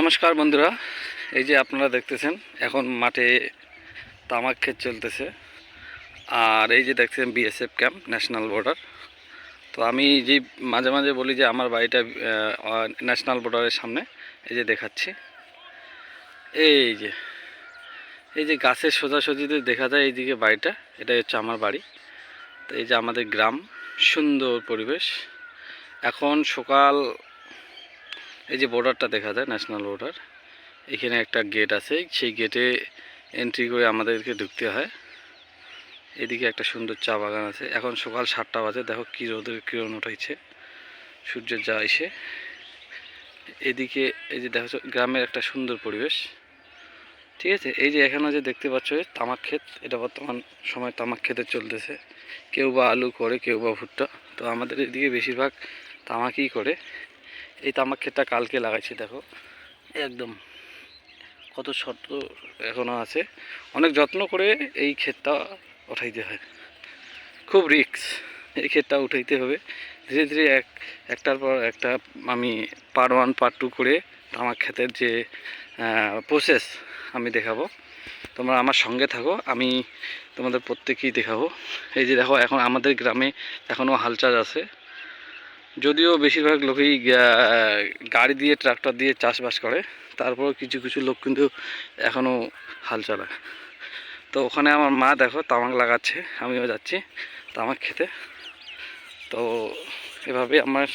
নমস্কার বন্ধুরা, এই যে আপনারা দেখতেছেন, এখন মাঠে তামাক ক্ষেত চলতেছে। আর এই যে দেখছেন বিএসএফ ক্যাম্প ন্যাশনাল বর্ডার তো আমি যে মাঝে মাঝে বলি যে আমার বাড়িটা ন্যাশনাল বর্ডারের সামনে, এই যে দেখাচ্ছি। এই যে এই যে গাছের সোজাসুজিতে দেখা যায় এইদিকে বাড়িটা, এটাই হচ্ছে আমার বাড়ি। তো এই যে আমাদের গ্রাম, সুন্দর পরিবেশ। এখন সকাল এই যে বর্ডারটা দেখা যায় ন্যাশনাল বর্ডার এখানে একটা গেট আছে, সেই গেটে এন্ট্রি করে আমাদেরকে ঢুকতে হয়। এদিকে একটা সুন্দর চা বাগান আছে। এখন সকাল সাতটা বাজে, দেখো কী রোদের কিরণ উঠাইছে। সূর্যের যা এসে। এদিকে এই যে দেখো, গ্রামের একটা সুন্দর পরিবেশ। ঠিক আছে? এই যে এখানে যে দেখতে পাচ্ছ তামাক ক্ষেত, এটা বর্তমান সময় তামাক ক্ষেতে চলতেছে। কেউ বা আলু করে, কেউ বা ভুট্টা। তো আমাদের এদিকে বেশিরভাগ তামাকই করে। এই তামাক ক্ষেতটা কালকে লাগাইছি, দেখো। একদম কত শর্ত এখনও আছে। অনেক যত্ন করে এই ক্ষেতটা উঠাইতে হয়। খুব রিক্স এই ক্ষেতটা উঠাইতে হবে। ধীরে ধীরে এক, একটার পর একটা আমি পার্ট ওয়ান পার্ট টু করে তামাক ক্ষেতের যে প্রসেস আমি দেখাবো। তোমরা আমার সঙ্গে থাকো, আমি তোমাদের প্রত্যেকেই দেখাবো। এই যে দেখো, এখন আমাদের গ্রামে এখনও হাল চাষ আছে। যদিও বেশিরভাগ লোকই গাড়ি দিয়ে ট্রাক্টর দিয়ে চাষবাস করে তারপর কিছু কিছু লোক কিন্তু এখনও হাল চালায়। তো ওখানে আমার মা দেখো, তামাক লাগাচ্ছে, আমিও যাচ্ছি, তামাক খেতে। তো এভাবে আমার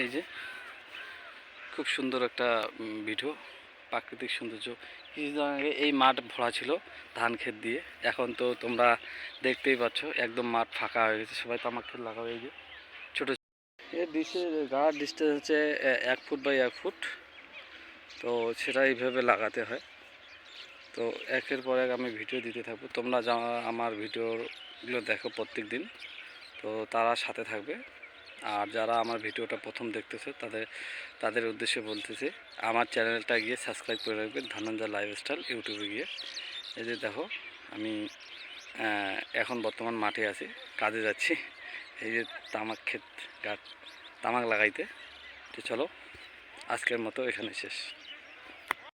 এই যে, খুব সুন্দর একটা ভিডিও প্রাকৃতিক সৌন্দর্য। কিছুদিন আগে এই মাঠ ভরা ছিল ধান ক্ষেত দিয়ে। এখন তো তোমরা দেখতেই পাচ্ছ, একদম মাঠ ফাঁকা হয়ে গেছে। সবাই তামাক ক্ষেত লাগাবে এই যে, ছোটো এর ডিসের গাঢ় ডিস্টেন্স হচ্ছে এক ফুট বাই এক ফুট। তো সেটা এইভাবে লাগাতে হয়। তো একের পর এক আমি ভিডিও দিতে থাকব। তোমরা যা, আমার ভিডিওগুলো দেখো প্রত্যেক দিন তো তারা সাথে থাকবে। আর যারা আমার ভিডিওটা প্রথম দেখতেছে, তাদের তাদের উদ্দেশ্যে বলতেছি, আমার চ্যানেলটা গিয়ে সাবস্ক্রাইব করে রাখবেন, ধনঞ্জয় লাইফস্টাইল ইউটিউবে গিয়ে। এই যে দেখো, আমি এখন বর্তমান মাঠে আছি, কাজে যাচ্ছি। এই যে তামাক ক্ষেত গাছ তামাক লাগাইতে। তো চলো, আজকের মতো এখানে শেষ।